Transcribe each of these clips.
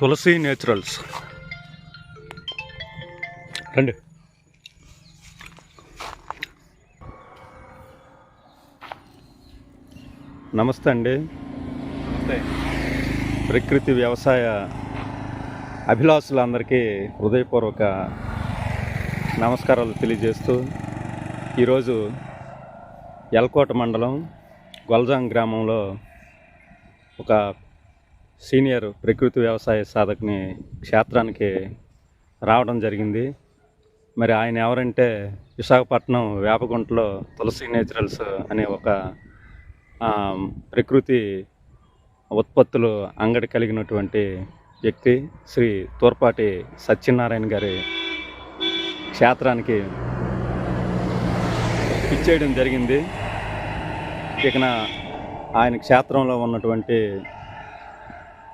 తులసి naturals. రండి. నమస్తే అండి. నమస్తే. ప్రకృతి వ్యవసాయ అభిలాషులందరికీ హృదయపూర్వక నమస్కారాలు తెలియజేస్తూ ఈరోజు ఎల్కోట మండలం గొల్జాం గ్రామంలో ఒక సీనియర్ ప్రకృతి వ్యవసాయ సాధకుని క్షేత్రానికి రావడం జరిగింది. మరి ఆయన ఎవరంటే విశాఖపట్నం వేపగుంటలో తులసి నేచురల్స్ అనే ఒక ప్రకృతి ఉత్పత్తులు అంగడి కలిగినటువంటి వ్యక్తి శ్రీ తూర్పాటి సత్యనారాయణ గారి క్షేత్రానికి ఇచ్చేయడం జరిగింది. ఇకన ఆయన క్షేత్రంలో ఉన్నటువంటి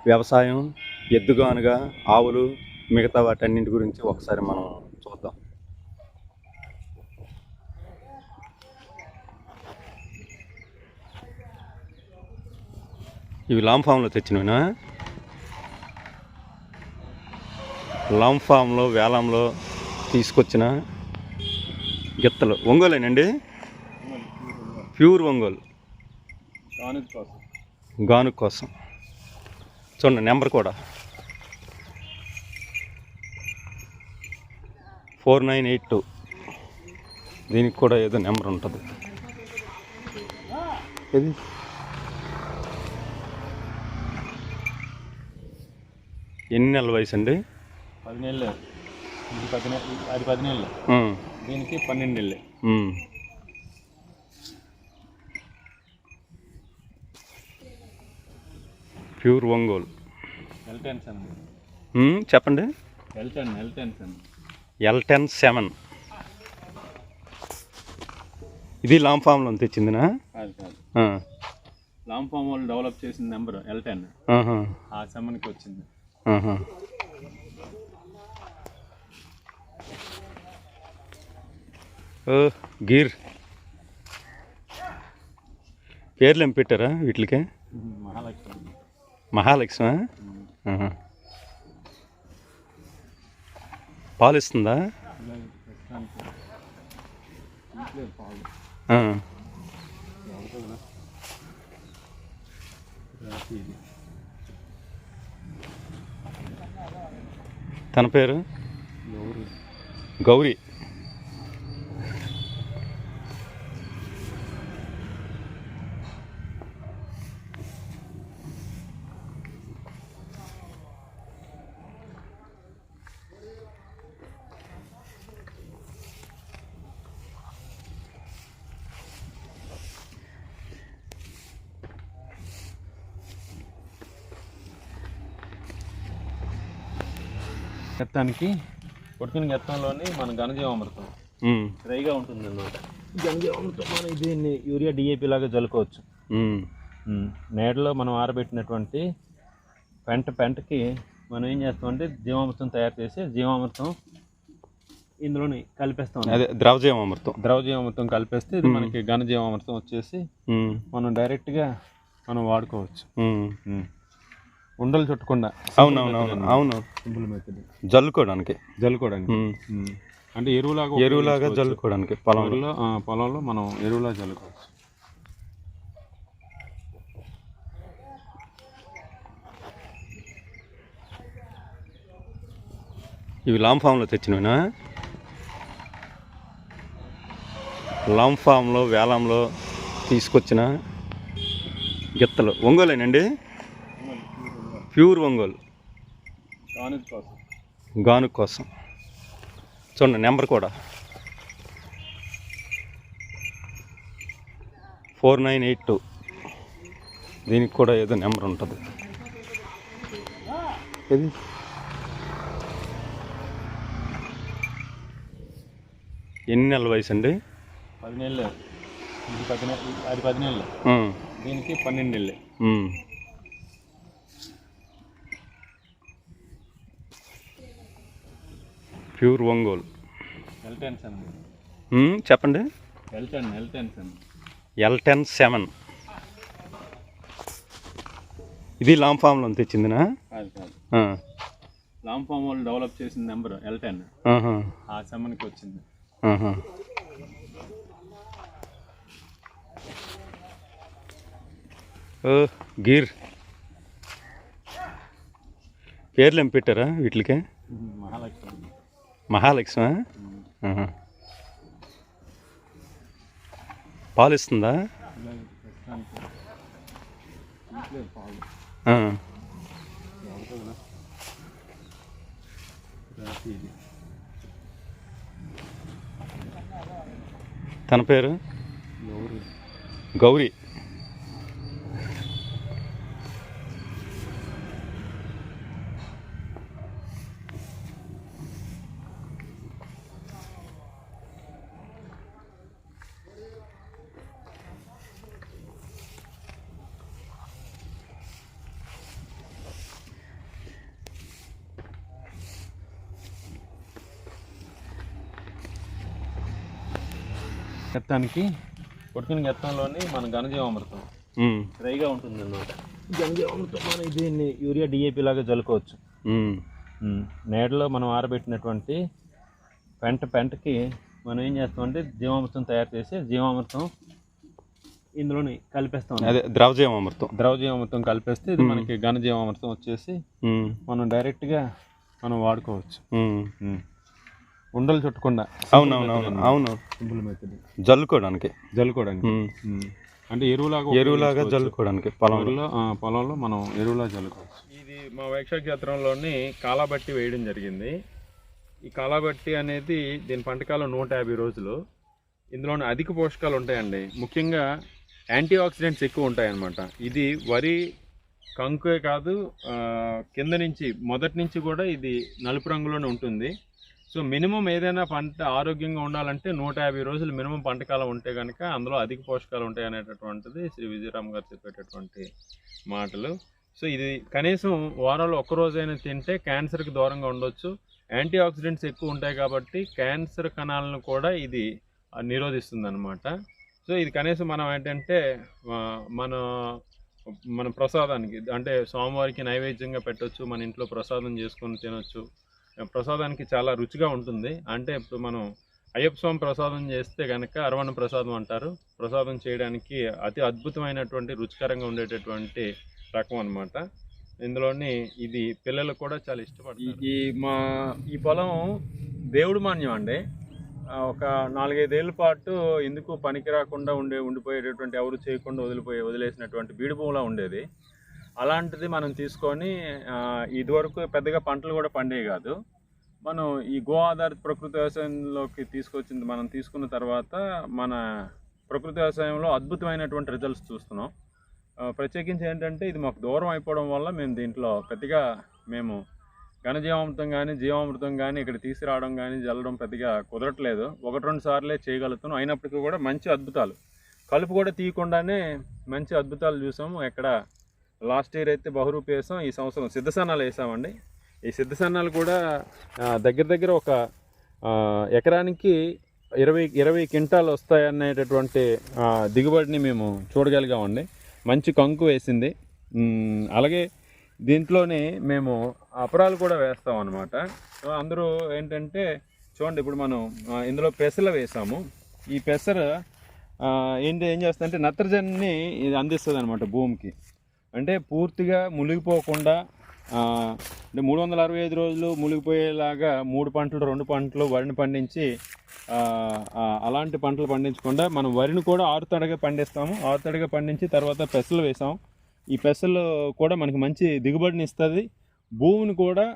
వ్యవసాయం ఎద్దుగానుగా ఆవులు మిగతా వాటన్నింటి గురించి ఒకసారి మనం చూద్దాం. ఇవి లాంగ్ ఫామ్లో తెచ్చినవినా? లాంగ్ ఫామ్లో వేలంలో తీసుకొచ్చిన గిత్తలు. ఒంగోలేనండి? ప్యూర్ ఒంగోలు. గాను కోసం. చూడండి నెంబర్ కూడా. Four nine eight two. దీనికి కూడా ఏదో నెంబర్ ఉంటుంది. ఇది ఎన్ని నెలల వయసు అండి? పది నెలలు. ఇది పది అది పది నెలలు దీనికి పన్నెండు నెలలు ప్యూర్ ఒంగోలు. ఎల్ అండి ఉమ్, చెప్పండి. ఎల్ టెన్ ఎల్ టెన్స్ అండి ఎల్ టెన్ సెవెన్ ఇది లాంగ్ ఫామ్లో తెచ్చిందినా? లాంగ్ ఫామ్ వాళ్ళు డెవలప్ చేసిన నెంబర్ ఎల్ టెన్ ఆ సెమ్మన్కి వచ్చింది. గీర్. పేర్లు ఏం పెట్టారా వీటికి? మహాలక్ష్మి. మహాలక్ష్మి. పాలు ఇస్తుందా తన పేరు? గౌరీ. గెత్తానికి ఉడికిన గెత్తంలోని మన ఘనజీవామృతం. డ్రైగా ఉంటుంది అన్నమాట ఘనజీవామృతం. మనం దీన్ని యూరియా డిఏపి లాగా జల్లుకోవచ్చు. ఉమ్, నేడలో మనం ఆరబెట్టినటువంటి పెంట పెంటకి మనం ఏం చేస్తామంటే జీవామృతం తయారు చేసి జీవామృతం ఇందులోని కలిపేస్తాం అదే ద్రవజీవామృతం. ద్రవ జీవామృతం కలిపేస్తే ఇది మనకి ఘన జీవామృతం వచ్చేసి మనం డైరెక్ట్గా మనం వాడుకోవచ్చు. ఉండలు చుట్టకుండా అవునవునవును. అవును. సింపుల్ మెథడ్ జల్లుకోవడానికి. జల్లుకోవడానికి. అంటే ఎరువులాగా ఎరువులాగా. జల్లుకోవడానికి పొలంలో. పొలంలో మనం ఎరువులా జల్లుకోవచ్చు. ఇవి లాంగ్ ఫామ్లో తెచ్చినవినా? లాంగ్ ఫామ్లో వేలంలో తీసుకొచ్చిన గిత్తలు. ఒంగోలేనండి? ప్యూర్ ఒంగోలు. టానిక్ కోసం. గాను కోసం. చూడండి నెంబర్ కూడా. Four nine eight two. దీనికి కూడా ఏదో నెంబర్ ఉంటుంది. ఇది ఎన్ని నెలల వయసు అండి? పది నెలలు. ఇది పది నెలలు అది పది నెలలు. దీనికి పన్నెండు నెలలు. ప్యూర్ ఒంగోలు. చెప్పండి. L ten L ten seven ఇది లాంగ్ ఫామ్లో తెచ్చిందినా. లాంగ్ ఫామ్ వాళ్ళు డెవలప్ చేసిన నెంబర్ ఎల్ టెన్. ఆ సెమ్మన్కి వచ్చింది. గిర్. పేర్లు ఏం పెట్టారా వీటికి? మహాలక్ష్మి. మహాలక్ష్మ. పాలు ఇస్తుందా? తన పేరు? గౌరీ. గెత్తానికి కొట్టుకుని గెత్తంలోని మన ఘనజీవామృతం. డ్రైగా ఉంటుంది అన్నమాట ఘనజీవామృతం మనం దీన్ని యూరియా డిఏపి లాగా జల్లుకోవచ్చు. ఉమ్. నేడలో మనం ఆరబెట్టినటువంటి పెంట పెంటకి మనం ఏం చేస్తామంటే జీవామృతం తయారు చేసి జీవామృతం ఇందులోని కలిపేస్తాం. అదే ద్రవజీవామృతం. ద్రవ జీవామృతం కలిపేస్తే ఇది మనకి ఘన జీవామృతం వచ్చేసి. మనం డైరెక్ట్గా మనం వాడుకోవచ్చు. ఉండలు చుట్టకుండా అవునవునవును. అవును. సింపుల్ మెథడ్ జల్లుకోవడానికి. జల్లుకోవడానికి. అంటే ఎరువులాగా ఎరువులాగా జల్లుకోవడానికి పొలంలో. పొలంలో మనం ఎరువులా చల్లుకోవచ్చు ఇది మా వైక్ష క్షేత్రంలోని కాలాబట్టి వేయడం జరిగింది. ఈ కాలాబట్టి అనేది దీని పంటకాలం నూట యాభై రోజులు. ఇందులోని అధిక పోషకాలు ఉంటాయండి. ముఖ్యంగా యాంటీ ఆక్సిడెంట్స్ ఎక్కువ ఉంటాయన్నమాట. ఇది వరి కంకే కాదు కింద నుంచి మొదటి నుంచి కూడా ఇది నలుపు రంగులోనే ఉంటుంది. సో మినిమం ఏదైనా పంట ఆరోగ్యంగా ఉండాలంటే నూట యాభై రోజులు మినిమం పంటకాలం ఉంటే కనుక అందులో అధిక పోషకాలు ఉంటాయి అనేటటువంటిది శ్రీ విజయరామ్ గారు చెప్పేటటువంటి మాటలు. సో ఇది కనీసం వారంలో ఒక్క రోజైనా తింటే క్యాన్సర్కి దూరంగా ఉండొచ్చు. యాంటీ ఆక్సిడెంట్స్ ఎక్కువ ఉంటాయి కాబట్టి క్యాన్సర్ కణాలను కూడా ఇది నిరోధిస్తుంది అనమాట సో ఇది కనీసం మనం ఏంటంటే మన మన ప్రసాదానికి అంటే స్వామివారికి నైవేద్యంగా పెట్టవచ్చు మన ఇంట్లో ప్రసాదం చేసుకొని తినొచ్చు. ప్రసాదానికి చాలా రుచిగా ఉంటుంది. అంటే ఇప్పుడు మనం అయ్యప్ప స్వామి ప్రసాదం చేస్తే కనుక అరవణ ప్రసాదం అంటారు. ప్రసాదం చేయడానికి అతి అద్భుతమైనటువంటి రుచికరంగా ఉండేటటువంటి రకం అన్నమాట. ఇందులోని ఇది పిల్లలకు కూడా చాలా ఇష్టపడతారు. ఈ మా ఈ పొలం దేవుడు మాన్యం అండి. ఒక నాలుగైదేళ్ళ పాటు ఎందుకు పనికి రాకుండా ఉండే ఉండిపోయేటటువంటి ఎవరు చేయకుండా వదిలిపోయి వదిలేసినటువంటి బీడు భూమిలా ఉండేది. అలాంటిది మనం తీసుకొని ఇదివరకు పెద్దగా పంటలు కూడా పండేవి కాదు. మనం ఈ గో ఆధారిత ప్రకృతి వ్యవసాయంలోకి తీసుకొచ్చింది మనం తీసుకున్న తర్వాత మన ప్రకృతి వ్యవసాయంలో అద్భుతమైనటువంటి రిజల్ట్స్ చూస్తున్నాం. ప్రత్యేకించి ఏంటంటే ఇది మాకు దూరం అయిపోవడం వల్ల మేము దీంట్లో పెద్దగా మేము ఘనజీవామృతం కానీ జీవామృతం కానీ ఇక్కడ తీసుకురావడం కానీ జల్లడం పెద్దగా కుదరట్లేదు. ఒకటి రెండు సార్లే చేయగలుగుతాం అయినప్పటికీ కూడా మంచి అద్భుతాలు. కలుపు కూడా తీయకుండానే మంచి అద్భుతాలు చూసాము. ఎక్కడ లాస్ట్ ఇయర్ అయితే బహురూపి వేసాం ఈ సంవత్సరం సిద్ధసన్నాలు వేసామండి. ఈ సిద్ధసన్నాలు కూడా దగ్గర దగ్గర ఒక ఎకరానికి ఇరవై ఇరవై క్వింటాలు వస్తాయనేటటువంటి దిగుబడిని మేము చూడగలిగామండి. మంచి కంకు వేసింది. అలాగే దీంట్లోనే మేము అపరాలు కూడా వేస్తాం అనమాట అందరూ ఏంటంటే చూడండి ఇప్పుడు మనం ఇందులో పెసలు వేసాము. ఈ పెసర ఏంటి ఏం చేస్తుందంటే నత్రజనిని ఇది అందిస్తుంది అనమాట భూమికి. అంటే పూర్తిగా మునిగిపోకుండా అంటే మూడు వందల అరవై ఐదు రోజులు మునిగిపోయేలాగా మూడు పంటలు రెండు పంటలు వరిని పండించి అలాంటి పంటలు పండించకుండా మనం వరిని కూడా ఆరుతడిగా పండిస్తాము. ఆరుతడగా పండించి తర్వాత పెసలు వేసాం. ఈ పెసలు కూడా మనకి మంచి దిగుబడిని ఇస్తుంది. భూమిని కూడా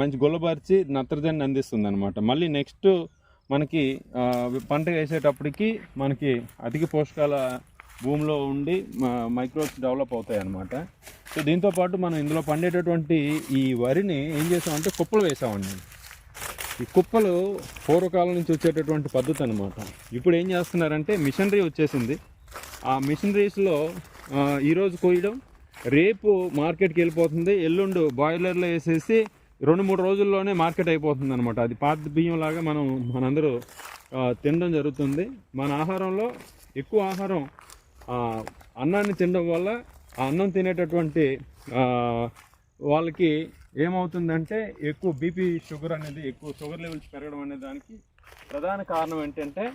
మంచి గుల్లబార్చి నత్రజని అందిస్తుంది అనమాట మళ్ళీ నెక్స్ట్ మనకి పంట వేసేటప్పటికి మనకి అధిక పోషకాల భూమిలో ఉండి మైక్రోబ్స్ డెవలప్ అవుతాయి అన్నమాట సో దీంతో పాటు మనం ఇందులో పండేటటువంటి ఈ వరిని ఏం చేసామంటే కుప్పలు వేసామండి. ఈ కుప్పలు పూర్వకాలం నుంచి వచ్చేటటువంటి పద్ధతి అనమాట ఇప్పుడు ఏం చేస్తున్నారంటే మిషనరీ వచ్చేసింది. ఆ మిషనరీస్లో ఈరోజు కోయడం రేపు మార్కెట్కి వెళ్ళిపోతుంది. ఎల్లుండు బాయిలర్లో వేసేసి రెండు మూడు రోజుల్లోనే మార్కెట్ అయిపోతుంది అనమాట అది పాత బియ్యం లాగా మనం మనందరూ తినడం జరుగుతుంది. మన ఆహారంలో ఎక్కువ ఆహారం అన్నాన్ని తినడం వల్ల ఆ అన్నం తినేటటువంటి వాళ్ళకి ఏమవుతుందంటే ఎక్కువ బీపీ షుగర్ అనేది ఎక్కువ షుగర్ లెవెల్స్ పెరగడం అనే దానికి ప్రధాన కారణం ఏంటంటే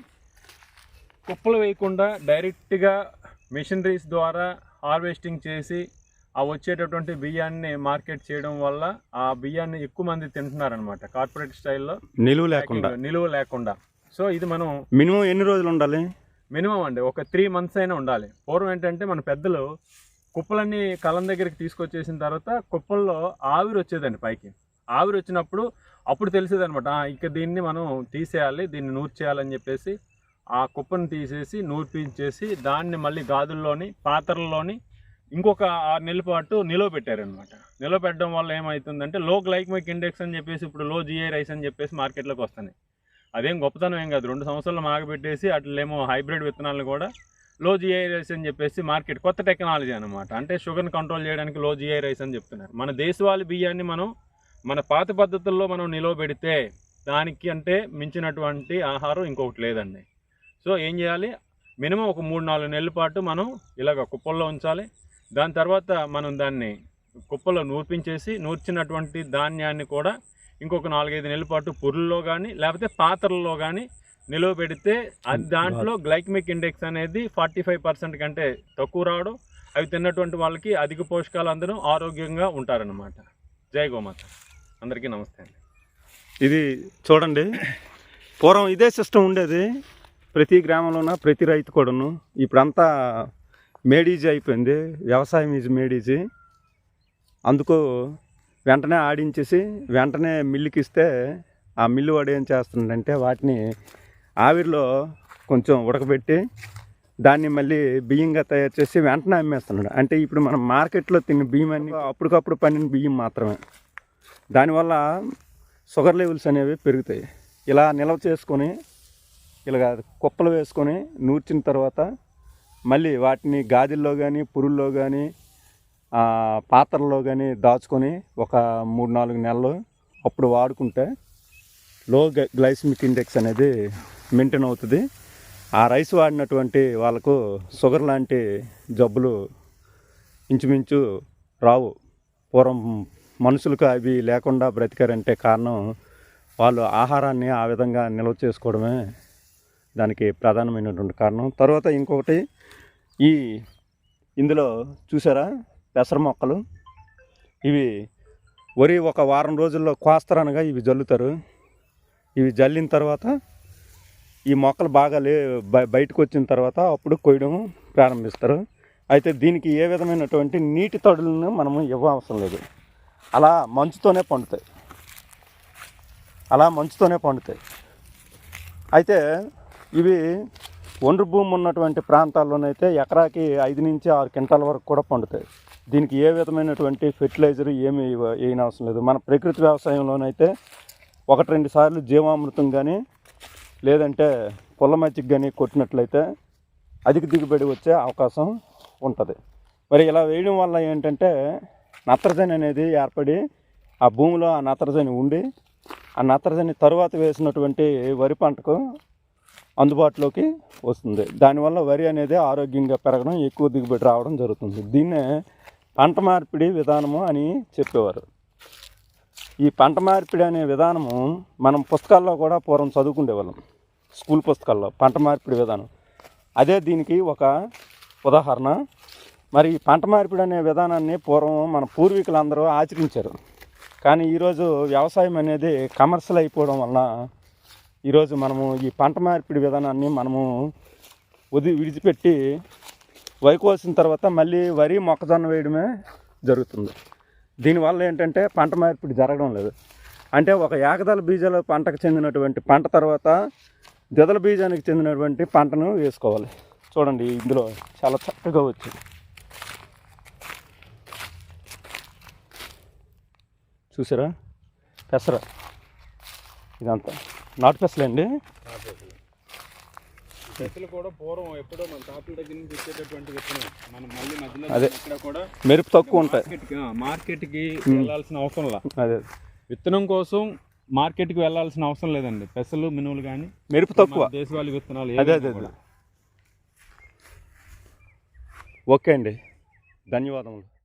కుప్పలు వేయకుండా డైరెక్ట్గా మిషనరీస్ ద్వారా హార్వెస్టింగ్ చేసి ఆ వచ్చేటటువంటి బియ్యాన్ని మార్కెట్ చేయడం వల్ల ఆ బియ్యాన్ని ఎక్కువ మంది తింటున్నారనమాట కార్పొరేట్ స్టైల్లో. నిలువ లేకుండా. నిలువ లేకుండా. సో ఇది మనం మినిమం ఎన్ని రోజులు ఉండాలి? మినిమం అండి ఒక త్రీ మంత్స్ అయినా ఉండాలి. పూర్వం ఏంటంటే మన పెద్దలు కుప్పలన్నీ కళ్ళం దగ్గరికి తీసుకొచ్చేసిన తర్వాత కుప్పల్లో ఆవిరి వచ్చేదండి పైకి. ఆవిరి వచ్చినప్పుడు అప్పుడు తెలిసేదనమాట ఇక దీన్ని మనం తీసేయాలి దీన్ని నూర్చేయాలని చెప్పేసి ఆ కుప్పను తీసేసి నూర్పించేసి దాన్ని మళ్ళీ గాజుల్లోని పాత్రల్లోని ఇంకొక ఆరు నెలల పాటు నిలవ పెట్టారనమాట నిలవ పెట్టడం వల్ల ఏమవుతుందంటే లో గ్లైక్మిక్ ఇండెక్స్ అని చెప్పేసి ఇప్పుడు లో జిఐ రైస్ అని చెప్పేసి మార్కెట్లోకి వస్తున్నాయి. అదేం గొప్పతనం ఏం కాదు. రెండు సంవత్సరాలు మాగబెట్టేసి అట్లేమో హైబ్రిడ్ విత్తనాలు కూడా లో జిఐ రైస్ అని చెప్పేసి మార్కెట్ కొత్త టెక్నాలజీ అనమాట అంటే షుగర్ని కంట్రోల్ చేయడానికి లో జిఐ రైస్ అని చెప్తున్నారు. మన దేశవాళీ బియ్యాన్ని మనం మన పాత పద్ధతుల్లో మనం నిలవ పెడితే దానికి అంటే మించినటువంటి ఆహారం ఇంకొకటి లేదండి. సో ఏం చేయాలి? మినిమం ఒక మూడు నాలుగు నెలల పాటు మనం ఇలాగ కుప్పల్లో ఉంచాలి. దాని తర్వాత మనం దాన్ని కుప్పలో నూర్పించేసి నూర్చినటువంటి ధాన్యాన్ని కూడా ఇంకొక నాలుగైదు నెలల పాటు పొరుల్లో కానీ లేకపోతే పాత్రల్లో కానీ నిలువ పెడితే అది దాంట్లో గ్లైక్మిక్ ఇండెక్స్ అనేది ఫార్టీ ఫైవ్ పర్సెంట్ కంటే తక్కువ రావడం అవి తిన్నటువంటి వాళ్ళకి అధిక పోషకాలు అందరూ ఆరోగ్యంగా ఉంటారన్నమాట. జై గోమాత. అందరికీ నమస్తే అండి. ఇది చూడండి పూర్వం ఇదే సిస్టమ్ ఉండేది. ప్రతి గ్రామంలోన ప్రతి రైతు కూడాను. ఇప్పుడంతా మేడీజీ అయిపోయింది. వ్యవసాయం ఈజ్ మేడీజీ. అందుకు వెంటనే ఆడించేసి వెంటనే మిల్లుకి ఇస్తే ఆ మిల్లు వాడు ఏం చేస్తుందంటే వాటిని ఆవిరిలో కొంచెం ఉడకబెట్టి దాన్ని మళ్ళీ బియ్యంగా తయారు చేసి వెంటనే అమ్మేస్తున్నాడు. అంటే ఇప్పుడు మనం మార్కెట్లో తిన్న బియ్యం అన్ని అప్పటికప్పుడు పండిన బియ్యం మాత్రమే. దానివల్ల షుగర్ లెవెల్స్ అనేవి పెరుగుతాయి. ఇలా నిల్వ చేసుకొని ఇలా కుప్పలు వేసుకొని నూర్చిన తర్వాత మళ్ళీ వాటిని గాజుల్లో కానీ పురుల్లో కానీ పాత్రలో కానీ దాచుకొని ఒక మూడు నాలుగు నెలలు అప్పుడు వాడుకుంటే లో గ్లైసిమిక్ ఇండెక్స్ అనేది మెయింటైన్ అవుతుంది. ఆ రైస్ వాడినటువంటి వాళ్ళకు షుగర్ లాంటి జబ్బులు ఇంచుమించు రావు. పూర్వం మనుషులకు అవి లేకుండా బ్రతికారంటే కారణం వాళ్ళు ఆహారాన్ని ఆ విధంగా నిల్వ చేసుకోవడమే దానికి ప్రధానమైనటువంటి కారణం. తర్వాత ఇంకొకటి ఈ ఇందులో చూసారా? పెసర మొక్కలు. ఇవి వరి ఒక వారం రోజుల్లో కోస్తరనగా ఇవి జల్లుతారు. ఇవి జల్లిన తర్వాత ఈ మొక్కలు బాగా లే బయటకు వచ్చిన తర్వాత అప్పుడు కొయ్యడం ప్రారంభిస్తారు. అయితే దీనికి ఏ విధమైనటువంటి నీటి తడులను మనము ఇవ్వవసరం లేదు. అలా మంచుతోనే పండుతాయి. అలా మంచుతోనే పండుతాయి. అయితే ఇవి ఒండ్రు భూమి ఉన్నటువంటి ప్రాంతాల్లోనైతే ఎకరాకి ఐదు నుంచి ఆరు క్వింటాల వరకు కూడా పండుతాయి. దీనికి ఏ విధమైనటువంటి ఫెర్టిలైజర్ ఏమి వేయని అవసరం లేదు. మన ప్రకృతి వ్యవసాయంలోనైతే ఒకటి రెండు సార్లు జీవామృతం కానీ లేదంటే పుల్ల మజ్జిగ కానీ కొట్టినట్లయితే అధిక దిగుబడి వచ్చే అవకాశం ఉంటుంది. మరి ఇలా వేయడం వల్ల ఏంటంటే నత్రజని అనేది ఏర్పడి ఆ భూమిలో ఆ నత్రజని ఉండి ఆ నత్రజని తరువాత వేసినటువంటి వరి పంటకు అందుబాటులోకి వస్తుంది. దానివల్ల వరి అనేది ఆరోగ్యంగా పెరగడం ఎక్కువ దిగుబడి రావడం జరుగుతుంది. దీన్నే పంట మార్పిడి విధానము అని చెప్పేవారు. ఈ పంట మార్పిడి అనే విధానము మనం పుస్తకాల్లో కూడా పూర్వం చదువుకునేవాళ్ళం స్కూల్ పుస్తకాల్లో పంట మార్పిడి విధానం. అదే దీనికి ఒక ఉదాహరణ. మరి ఈ పంట మార్పిడి అనే విధానాన్ని పూర్వం మన పూర్వీకులందరూ ఆచరించారు. కానీ ఈరోజు వ్యవసాయం అనేది కమర్షియల్ అయిపోవడం వలన ఈరోజు మనము ఈ పంట మార్పిడి విధానాన్ని మనము వది విడిచిపెట్టి వరి కోసిన తర్వాత మళ్ళీ వరి మొక్కజొన్న వేయడమే జరుగుతుంది. దీనివల్ల ఏంటంటే పంట మార్పిడి జరగడం లేదు. అంటే ఒక ఏకదళ బీజాల పంటకు చెందినటువంటి పంట తర్వాత దిదల బీజానికి చెందినటువంటి పంటను వేసుకోవాలి. చూడండి ఇందులో చాలా చక్కగా వచ్చింది. చూసారా? పెసర. ఇదంతా. నాటు పెసలు కూడా పూర్వం ఎప్పుడో మన తాతల దగ్గర నుంచి వచ్చేటటువంటి విత్తనం. మనం మళ్ళీ మధ్యలో అదే. మెరుపు తక్కువ ఉంటాయి. మార్కెట్కి వెళ్ళాల్సిన అవసరం అదే. విత్తనం కోసం మార్కెట్కి వెళ్ళాల్సిన అవసరం లేదండి. పెసలు మినువులు కానీ మెరుపు తక్కువ. దేశవాళీ విత్తనాలు అదే. అదే ఓకే అండి. ధన్యవాదములు.